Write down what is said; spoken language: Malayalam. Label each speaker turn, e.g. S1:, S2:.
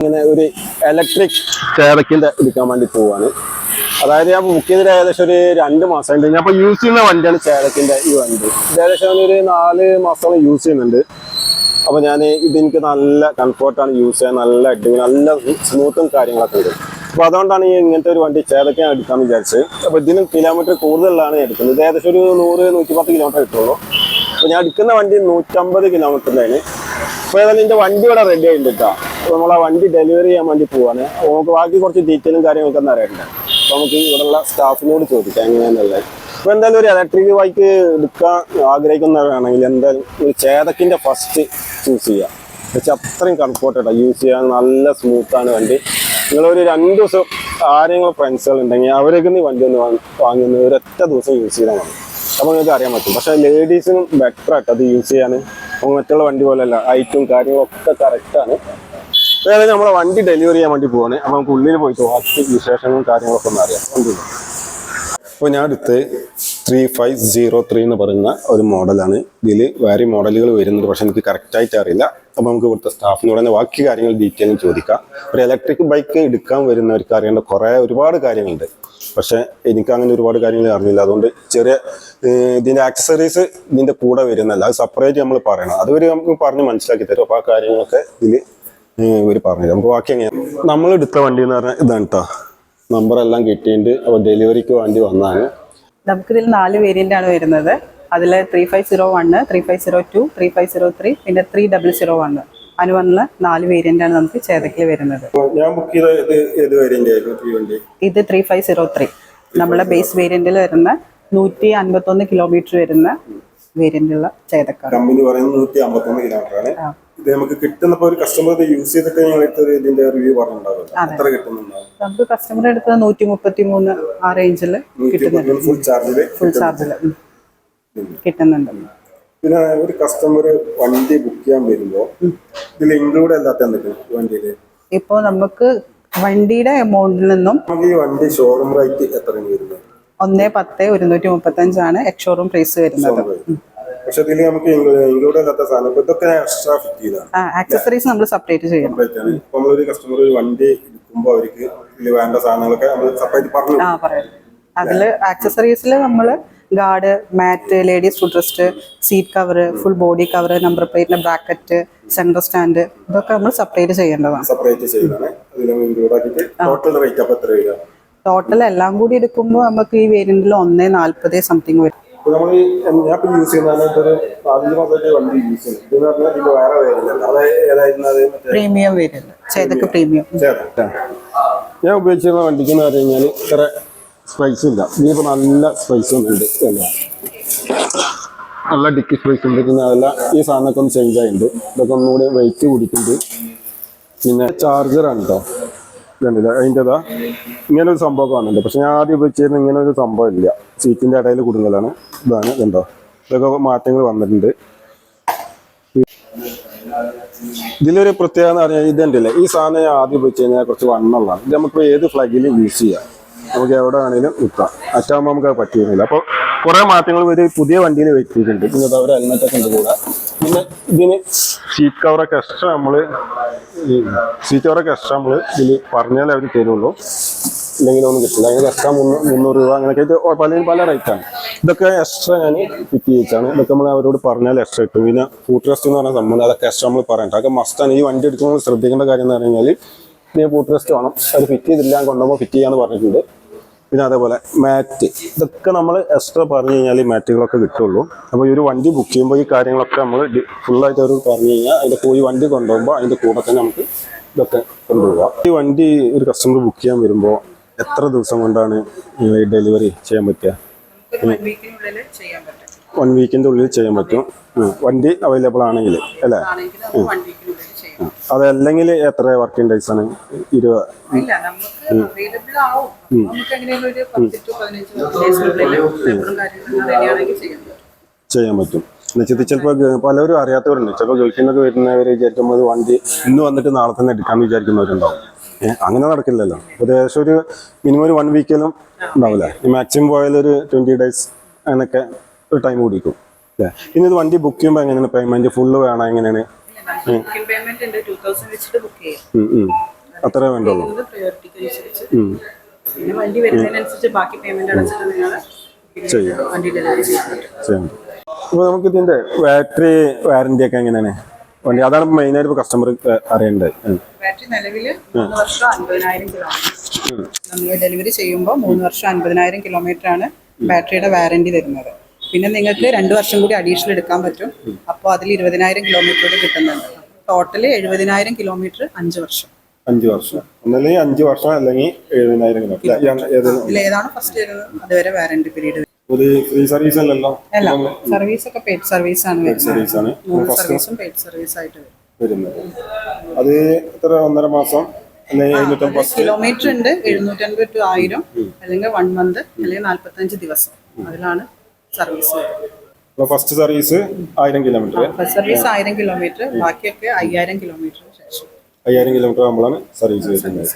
S1: ഇങ്ങനെ ഒരു ഇലക്ട്രിക് ചേതക്കിന്റെ എടുക്കാൻ വേണ്ടി പോവാണ്. അതായത് ഞാൻ ബുക്ക് ചെയ്തിട്ട് ഏകദേശം ഒരു രണ്ട് മാസമായിട്ട്. ഞാൻ ഇപ്പൊ യൂസ് ചെയ്യുന്ന വണ്ടിയാണ് ചേരക്കിന്റെ ഈ വണ്ടി. ഏകദേശം ഒരു നാല് മാസം യൂസ് ചെയ്യുന്നുണ്ട്. അപ്പൊ ഞാൻ ഇതെനിക്ക് നല്ല കംഫർട്ടാണ് യൂസ് ചെയ്യാൻ നല്ല അടിപൊളി നല്ല സ്മൂത്തും കാര്യങ്ങളൊക്കെ ഉണ്ട്. അപ്പൊ അതുകൊണ്ടാണ് ഈ ഇങ്ങനത്തെ ഒരു വണ്ടി ചേതക്കാൻ എടുക്കാൻ വിചാരിച്ചത്. അപ്പൊ ഇതിന് കിലോമീറ്റർ കൂടുതലാണ് എടുക്കുന്നത്. ഏകദേശം ഒരു നൂറ് നൂറ്റി പത്ത് കിലോമീറ്റർ കിട്ടുള്ളൂ അപ്പൊ ഞാൻ എടുക്കുന്ന വണ്ടി നൂറ്റമ്പത് കിലോമീറ്ററിലാണ് അപ്പൊ ഏതായാലും എന്റെ വണ്ടി ഇവിടെ റെഡി ആയിട്ടുണ്ട് കേട്ടോ നമ്മൾ ആ വണ്ടി ഡെലിവറി ചെയ്യാൻ വേണ്ടി പോവാണ്. നമുക്ക് ബാക്കി കുറച്ച് ഡീറ്റെയിലും കാര്യങ്ങളൊക്കെ ഒന്ന് അറിയണ്ട അപ്പോൾ നമുക്ക് ഇവിടെയുള്ള സ്റ്റാഫിനോട് ചോദിക്കാം എങ്ങനെയാണെന്നല്ലേ അപ്പോൾ എന്തായാലും ഒരു ഇലക്ട്രിക് ബൈക്ക് എടുക്കാൻ ആഗ്രഹിക്കുന്നവരാണെങ്കിൽ എന്തായാലും ഒരു ചേതക്കിന്റെ ഫസ്റ്റ് ചൂസ് ചെയ്യാം. പക്ഷെ അത്രയും കംഫോർട്ടാണ് യൂസ് ചെയ്യാൻ നല്ല സ്മൂത്താണ് വണ്ടി. നിങ്ങളൊരു രണ്ട് ദിവസം ആരെങ്കിലും ഫ്രണ്ട്സുകൾ ഉണ്ടെങ്കിൽ അവരൊക്കെ ഈ വണ്ടി ഒന്ന് വാങ്ങി- വാങ്ങുന്ന ഒരൊറ്റ ദിവസം യൂസ് ചെയ്താൽ മതി. അപ്പോൾ നിങ്ങൾക്ക് അറിയാൻ പറ്റും. പക്ഷേ ലേഡീസിനും ബെറ്റർ ആയിട്ട് അത് യൂസ് ചെയ്യാൻ. മറ്റുള്ള വണ്ടി പോലെയല്ല ഹൈറ്റും കാര്യങ്ങളും ഒക്കെ കറക്റ്റാണ് അതായത് നമ്മളെ വണ്ടി ഡെലിവറി ചെയ്യാൻ വേണ്ടി പോവാണ്. അപ്പം നമുക്ക് ഉള്ളിൽ പോയിട്ട് ബാക്കി വിശേഷങ്ങളും കാര്യങ്ങളൊക്കെ ഒന്ന് അറിയാം. വണ്ടി അപ്പോൾ ഞാൻ അടുത്ത് ത്രീ ഫൈവ് സീറോ ത്രീ എന്ന് പറയുന്ന ഒരു മോഡലാണ്. ഇതിൽ വേറെ മോഡലുകൾ വരുന്നുണ്ട് പക്ഷെ എനിക്ക് കറക്റ്റായിട്ട് അറിയില്ല. അപ്പോൾ നമുക്ക് ഇവിടുത്തെ സ്റ്റാഫിനോട് തന്നെ ബാക്കി കാര്യങ്ങൾ ഡീറ്റെയിൽ ചോദിക്കാം. ഒരു ഇലക്ട്രിക് ബൈക്ക് എടുക്കാൻ വരുന്നവർക്ക് അറിയേണ്ട കുറേ ഒരുപാട് കാര്യങ്ങളുണ്ട്. പക്ഷെ എനിക്ക് അങ്ങനെ ഒരുപാട് കാര്യങ്ങൾ അറിഞ്ഞില്ല. അതുകൊണ്ട് ചെറിയ ഇതിന്റെ ആക്സസറീസ് ഇതിന്റെ കൂടെ വരുന്നല്ല. അത് സെപ്പറേറ്റ് നമ്മൾ പറയണം. അതുവരെ നമുക്ക് പറഞ്ഞ് മനസ്സിലാക്കി തരും. അപ്പോൾ ആ കാര്യങ്ങളൊക്കെ ഇതിൽ ഇവർ പറഞ്ഞു. നമുക്ക് ബാക്കി എങ്ങനെയാണ് നമ്മൾ എടുത്ത വണ്ടി എന്ന് പറഞ്ഞാൽ ഇതാണ് കേട്ടോ നമ്പർ എല്ലാം കിട്ടിയിട്ടുണ്ട്. അപ്പോൾ ഡെലിവറിക്ക് വേണ്ടി വന്നാണ്.
S2: നമുക്കിതിൽ നാല് വേരിയന്റ് ആണ് വരുന്നത്. അതിൽ three five zero one three five zero two three five zero three പിന്നെ ത്രീ ഡബിൾ സീറോ വണ്ണ് അതിന് നാല് വേരിയന്റ് ആണ് നമുക്ക് ചേതക്കിൽ വരുന്നത്.
S1: ഞാൻ ബുക്ക് ചെയ്ത ഇത് ഏത് വേരിയന്റ് ആയിരുന്നു?
S2: ഇത് ത്രീ ഫൈവ് സീറോ ത്രീ നമ്മളെ ബേസ് വേരിയന്റിൽ വരുന്ന നൂറ്റി അൻപത്തൊന്ന് കിലോമീറ്റർ വരുന്ന വേരിയന്റുള്ള ചേതക്കാണ്.
S1: കമ്പനി പറയുന്നത് നൂറ്റി അമ്പത്തൊന്ന് കിലോമീറ്റർ ആണ്. ഇത് നമുക്ക് ഒരു കസ്റ്റമർ യൂസ് ചെയ്തിട്ട് ഇതിന്റെ റിവ്യൂ
S2: നമുക്ക് കസ്റ്റമർ എടുത്തത് നൂറ്റി മുപ്പത്തി മൂന്ന് ആ റേഞ്ചിൽ കിട്ടുന്നുണ്ട്.
S1: ഫുൾ
S2: ഫുൾ ചാർജിൽ കിട്ടുന്നുണ്ട്.
S1: പിന്നെ ഒരു കസ്റ്റമർ വണ്ടി ബുക്ക് ചെയ്യാൻ വരുമ്പോ ഇതിൽ ഇൻക്ലൂഡ് എന്താ വണ്ടിയിൽ?
S2: ഇപ്പോ നമുക്ക് വണ്ടിയുടെ എമൗണ്ടിൽ നിന്നും
S1: ഈ വണ്ടി ഷോറൂം റേറ്റ് എത്ര വരുന്നത്?
S2: ഒന്ന് പത്ത് ഒരുന്നൂറ്റി മുപ്പത്തി അഞ്ചാണ് എക്സ്ഷോറൂം പ്രൈസ് വരുന്നത്
S1: പക്ഷെ ഇതിൽ നമുക്ക് ഇൻക്ലൂഡ് അല്ലാത്ത സാധനം ഇതൊക്കെ എക്സ്ട്രാ ഫിറ്റ് ചെയ്താണ്
S2: ആക്സസറീസ് നമ്മൾ സെപ്പറേറ്റ് ചെയ്യണം.
S1: നമ്മളൊരു കസ്റ്റമർ ഒരു വണ്ടി എടുക്കുമ്പോൾ അവർക്ക് ഇതിൽ വേണ്ട സാധനങ്ങളൊക്കെ നമ്മൾ സെപ്പറേറ്റ് പറഞ്ഞു
S2: ആ പറയാം അതിൽ ആക്സസറീസിൽ നമ്മൾ guard mat ladies foot rest seat cover full body cover number പ്ലേറ്റിന്റെ ബ്രാക്കറ്റ് സെന്റർ സ്റ്റാൻഡ് ഇതൊക്കെ നമ്മൾ സെപ്പറേറ്റ് ചെയ്യേണ്ടതാണ്.
S1: ടോട്ടൽ റേറ്റ് അപ്പൊ എത്ര വരിക?
S2: ടോട്ടൽ എല്ലാം കൂടി എടുക്കുമ്പോൾ നമുക്ക് ഈ വേരിയന്റിൽ ഒന്നേ നാൽപ്പത് സംതിങ് വരും.
S1: നമ്മൾ ഈ ഞാൻ യൂസ് ചെയ്യുന്നത്
S2: പ്രീമിയം വേരിയന്റ് ചേതക്ക് പ്രീമിയം
S1: ചേട്ടാ ഞാൻ ഉപയോഗിച്ചിരുന്ന വണ്ടിക്ക് എന്ന് പറഞ്ഞു കഴിഞ്ഞാൽ ഇത്ര സ്പൈസ് ഇല്ല. ഇനിയിപ്പോൾ നല്ല സ്പൈസ് ഉണ്ട് നല്ല ഡിക്കി സ്പൈസ് ഉണ്ട്. പിന്നെ അതല്ല ഈ സാധനമൊക്കെ ഒന്ന് ചേഞ്ച് ആയിട്ടുണ്ട്. ഇതൊക്കെ ഒന്നുകൂടി വെയിറ്റ് കൂടിയിട്ടുണ്ട്. പിന്നെ ചാർജറാണ് കേട്ടോ ഇതുണ്ടല്ലോ അതിന്റെതാ ഇങ്ങനെ ഒരു സംഭവം കാണുന്നുണ്ട് പക്ഷെ ഞാൻ ആദ്യം ഉപയോഗിച്ചിരുന്ന ഇങ്ങനെ ഒരു സംഭവം ഇല്ല. സീറ്റിന്റെ ഇടയിൽ കുടുങ്ങലാണ്. ഇതാണ് കണ്ടോ. ഇതൊക്കെ മാറ്റങ്ങൾ വന്നിട്ടുണ്ട്. ഇതിലൊരു പ്രത്യേകത എന്ന് പറഞ്ഞാൽ ഇതുണ്ടല്ലേ. ഈ സാധനം ആദ്യം ഉപയോഗിച്ച് കഴിഞ്ഞാൽ കുറച്ച് വണ്ണമുള്ളതാണ് ഇത് നമുക്ക് ഏത് ഫ്ലഗിലും യൂസ് ചെയ്യാം. നമുക്ക് എവിടെ ആണെങ്കിലും നിൽക്കാം. അച്ഛാമ്മ നമുക്ക് പറ്റിയിരുന്നില്ല അപ്പോൾ കുറേ മാറ്റങ്ങൾ ഒരു പുതിയ വണ്ടിയിൽ വെച്ചിട്ടുണ്ട് പിന്നെ അവരെ ഒരു ഹെൽമെറ്റൊക്കെ ഉണ്ട് കൂടെ. പിന്നെ ഇതിന് സീറ്റ് കവറൊക്കെ എക്സ്ട്രാ നമ്മൾ സീറ്റ് കവറൊക്കെ എക്സ്ട്രാ നമ്മൾ ഇതിൽ പറഞ്ഞാലേ അവർ തരുള്ളൂ. ഇല്ലെങ്കിൽ ഒന്നും കിട്ടില്ല അതിന് എക്സ്ട്രാ മുന്നൂറ് രൂപ അങ്ങനെയൊക്കെ ആയിട്ട് പല പല റേറ്റാണ് ഇതൊക്കെ എക്സ്ട്രാ ഞാൻ ഫിറ്റ് ചെയ്തിട്ടാണ് ഇതൊക്കെ നമ്മൾ അവരോട് പറഞ്ഞാൽ എക്സ്ട്രാ കിട്ടും. പിന്നെ ഫുഡ് റെസ്റ്റ് എന്ന് പറഞ്ഞ സംഭവം അതൊക്കെ എക്സ്ട്രാ നമ്മൾ പറയണ്ട അതൊക്കെ മസ്റ്റാണ് ഈ വണ്ടി എടുക്കുമ്പോൾ ശ്രദ്ധിക്കേണ്ട കാര്യം എന്ന് പറഞ്ഞു കഴിഞ്ഞാൽ ഇനി ഫുഡ് റെസ്റ്റ് വേണം. അത് ഫിറ്റ് ചെയ്തില്ല കൊണ്ടുപോകുമ്പോൾ ഫിറ്റ് ചെയ്യാന്ന് പറഞ്ഞിട്ടുണ്ട്. പിന്നെ അതേപോലെ മാറ്റ്. ഇതൊക്കെ നമ്മൾ എക്സ്ട്രാ പറഞ്ഞു കഴിഞ്ഞാൽ ഈ മാറ്റുകളൊക്കെ കിട്ടുള്ളൂ. അപ്പോൾ ഈ ഒരു വണ്ടി ബുക്ക് ചെയ്യുമ്പോൾ ഈ കാര്യങ്ങളൊക്കെ നമ്മൾ ഫുള്ളായിട്ട് അവർ പറഞ്ഞു കഴിഞ്ഞാൽ അതിന്റെ പോയി വണ്ടി കൊണ്ടുപോകുമ്പോൾ അതിന്റെ കൂടെ തന്നെ നമുക്ക് ഇതൊക്കെ കൊണ്ടുപോകാം. ഈ വണ്ടി ഒരു കസ്റ്റമർ ബുക്ക് ചെയ്യാൻ വരുമ്പോൾ എത്ര ദിവസം കൊണ്ടാണ് ഈ ഡെലിവറി ചെയ്യാൻ പറ്റുക? വൺ വീക്കിന്റെ ഉള്ളിൽ ചെയ്യാൻ പറ്റും. വണ്ടി അവൈലബിൾ ആണെങ്കിൽ അല്ലേ. അതല്ലെങ്കിൽ എത്ര വർക്കിംഗ് ഡേയ്സ് ആണ് ഇരുപത് ചെയ്യാൻ പറ്റും. എന്നുവെച്ചാൽ ചിലപ്പോൾ പലരും അറിയാത്തവരുണ്ട്. ചിലപ്പോൾ ഗൾഫിൽ നിന്നൊക്കെ വരുന്നവർ വിചാരിക്കുമ്പോൾ വണ്ടി ഇന്ന് വന്നിട്ട് നാളെ തന്നെ എടുക്കാമെന്ന് വിചാരിക്കുന്നവരുണ്ടാവും. ഏഹ് അങ്ങനെ നടക്കില്ലല്ലോ. ഏകദേശം ഒരു മിനിമം ഒരു വൺ വീക്കിലും ഉണ്ടാവില്ല? മാക്സിമം പോയാൽ ഒരു ട്വന്റി ഡേയ്സ് അങ്ങനെയൊക്കെ ഒരു ടൈം കുടിക്കും അല്ലേ? ഇനി ഇത് വണ്ടി ബുക്ക് ചെയ്യുമ്പോൾ എങ്ങനെയാണ്? പേയ്മെന്റ് ഫുള്ള് വേണം എങ്ങനെയാണ്?
S2: പേയ്മെന്റ് ഉണ്ട്. ടൂ തൗസൻഡ് വെച്ചിട്ട് ബുക്ക് ചെയ്യാം.
S1: അത്രേ വേണ്ടുള്ളൂ.
S2: പ്രയോറിറ്റിക്ക് അനുസരിച്ച്
S1: ഉം.
S2: പിന്നെ വണ്ടി വരുന്നതിനനുസരിച്ച് ബാക്കി പേയ്മെന്റ് അടച്ചിട്ട് നിങ്ങൾ
S1: ചെയ്യാം.
S2: വണ്ടി ഡെലിവറി ചെയ്യാൻ
S1: ചെയ്യാം. അപ്പോൾ നമുക്ക് ഇതിന്റെ ബാറ്ററി വാറന്റി ഒക്കെ എങ്ങനെയാണ്? വണ്ടി അതാണ് മെയിൻ ആയിട്ട് കസ്റ്റമർ അറിയേണ്ടത്.
S2: ബാറ്ററി നിലവിൽ മൂന്ന് വർഷം അൻപതിനായിരം കിലോമീറ്റർ നമ്മൾ ഡെലിവറി ചെയ്യുമ്പോൾ മൂന്ന് വർഷം അൻപതിനായിരം കിലോമീറ്റർ ആണ് ബാറ്ററിയുടെ വാറന്റി തരുന്നത്. പിന്നെ നിങ്ങൾക്ക് രണ്ട് വർഷം കൂടി അഡീഷണൽ എടുക്കാൻ പറ്റും. അപ്പോൾ അതിൽ ഇരുപതിനായിരം കിലോമീറ്റർ കൂടി കിട്ടുന്നുണ്ട് ടോട്ടൽ എഴുപതിനായിരം കിലോമീറ്റർ അഞ്ച് വർഷം.
S1: അഞ്ച് വർഷം. ഒന്നല്ലെങ്കിൽ അഞ്ച് വർഷം അല്ലെങ്കിൽ എഴുപതിനായിരം കിലോമീറ്റർ ഏത്
S2: ഏതാണ് ഫസ്റ്റ് അതുവരെ വാറന്റി പീരീഡ്
S1: സർവീസ് അല്ലല്ലോ?
S2: അല്ല സർവീസ് ഒക്കെ പെയ്ഡ് സർവീസ് ആണ്
S1: സർവീസ് ആണ്.
S2: സർവീസും പെയ്ഡ് സർവീസ് ആയിട്ട് വരും.
S1: വരുന്നത്. അത് എത്ര ഒന്നര മാസം?
S2: കിലോമീറ്റർ ഉണ്ട്. എഴുന്നൂറ്റൻപത് ടു ആയിരം അല്ലെങ്കിൽ വൺ മന്ത് അല്ലെങ്കിൽ നാല്പത്തഞ്ച് ദിവസം. അതിലാണ് സർവീസ്
S1: വരും. ഫസ്റ്റ് സർവീസ് ആയിരം കിലോമീറ്റർ.
S2: ഫസ്റ്റ് സർവീസ് ആയിരം കിലോമീറ്റർ ബാക്കിയൊക്കെ അയ്യായിരം കിലോമീറ്ററിന് ശേഷം.
S1: അയ്യായിരം കിലോമീറ്റർ നമ്മളാണ് സർവീസ് വരുന്നത്.